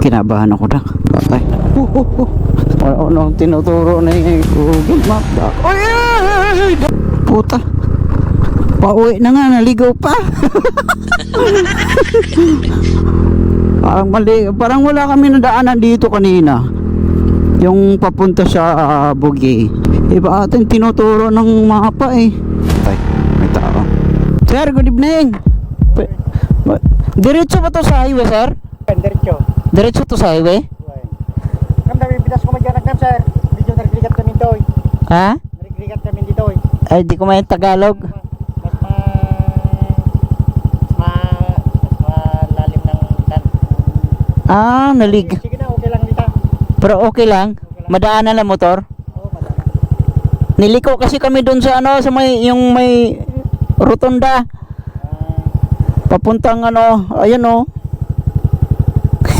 Kinabahan ako na. Uh. Ano, ano ang tinuturo na yung Google Map? Ay, ay, ay, ay, Puta. Pauwi na nga, naligaw pa. parang mali, parang wala kami nadaanan dito kanina. Yung papunta sa uh, Bugi. Iba ating tinuturo ng mapa eh. Tay, may tao. Sir, good evening. Diretso ba to sa highway, sir? Diretso. Diretso to sa highway? Kam dami bidas ko madyan nagdam sir. Medyo narigrigat kami dito. Ha? Narigrigat kami dito. Ay, di ko may Tagalog. Mas ma ma malalim ng dan. Ah, nalig. Sige na, okay lang dito. Pero okay lang. Madaanan lang motor. Oo, madami. Niliko kasi kami doon sa ano, sa may, yung may rotunda. Ah, Papuntang ano, ayun oh.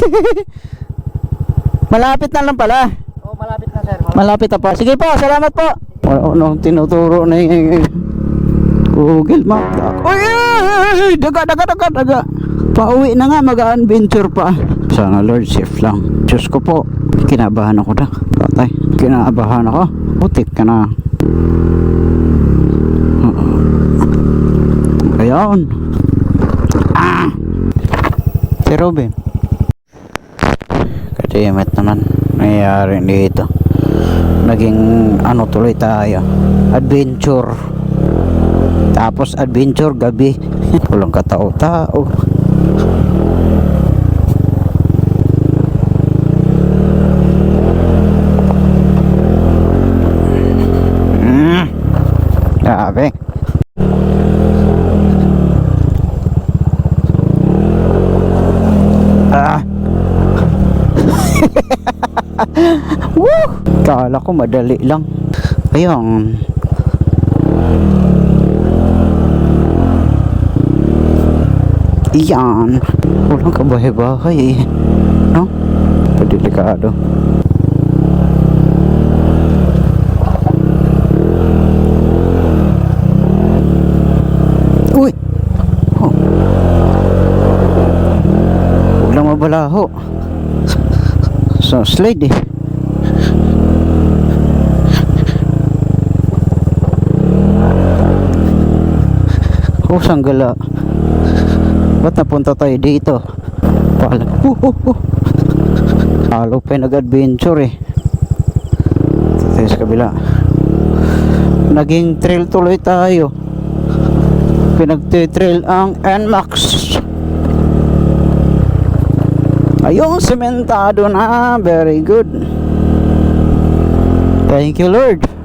Malapit na lang pala. oh, malapit na sir. Malapit na pa. Sige po, salamat po. Ano, ano tinuturo na yung Google Map. Uy, ay, daga, daga, daga, daga. Pauwi na nga, mag-adventure pa. Sana Lord, safe lang. Diyos ko po, kinabahan ako na. Patay, kinabahan ako. Putik ka na. Oo. Ayun. Ah! Si Robin. Katimet naman. Nangyayari dito. Naging ano tuloy tayo. Adventure. Tapos adventure gabi. Walang katao-tao. Mm. Grabe. Ah. Woo! Kala ko madali lang. Ayun. Iyan. Walang kabahay-bahay eh. No? Padelikado. Uy! Oh. Huwag mabalaho. So, slide eh. Oh, sanggala. Ba't napunta tayo dito? Pala. Uh, uh, uh. Halo pa yung nag-adventure eh. Tayo sa kabila. Naging trail tuloy tayo. Pinagtitrail ang NMAX. Ayun, sementado na. Very good. Thank you, Lord.